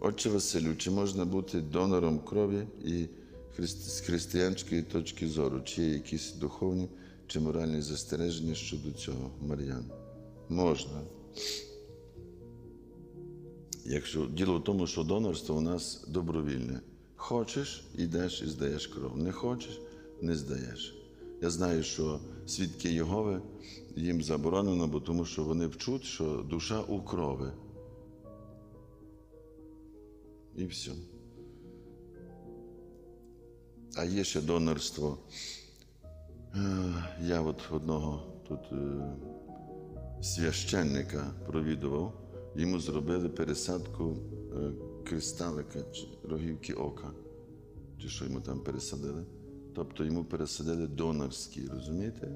Отче Василю, чи можна бути донором крові і з християнської точки зору? Чи є якісь духовні чи моральні застереження щодо цього, Мар'ян? Можна. Якщо діло в тому, що донорство у нас добровільне. Хочеш, йдеш і здаєш кров. Не хочеш, не здаєш. Я знаю, що свідки Єгови їм заборонено, бо тому що вони вчуть, що душа у крови. І все. А є ще донорство. Е, Я от одного тут е, священника провідував, йому зробили пересадку е, кристалика рогівки ока. Чи що йому там пересадили? Тобто йому пересадили донорські, розумієте?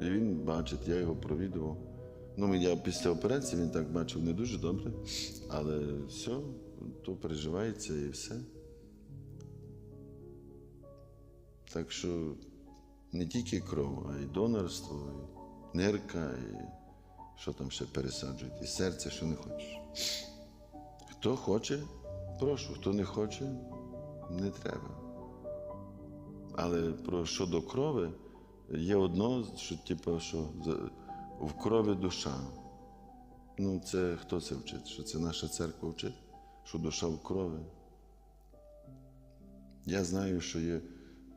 І він бачить, я його провідував. Ну, я після операції він так бачив не дуже добре, але все, то переживається і все. Так що не тільки кров, а й донорство, і нирка, і що там ще пересаджують, і серце, що не хочеш. Хто хоче, прошу, хто не хоче, не треба. Але про щодо крови є одно, що типу, що в крові душа. Ну, це хто це вчить? Що це наша церква вчить? Що душа в крові. Я знаю, що є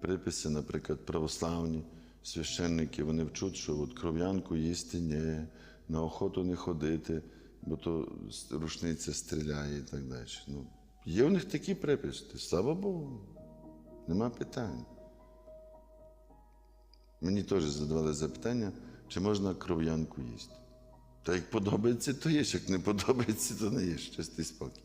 приписи, наприклад, православні священники, вони вчуть, що от кров'янку їсти ні, на охоту не ходити, бо то рушниця стріляє і так далі. Ну, є в них такі приписи, слава Богу, нема питань. Мені теж задавали запитання, чи можна кров'янку їсти. Та як подобається, то є як не подобається, то не є чистий спокій.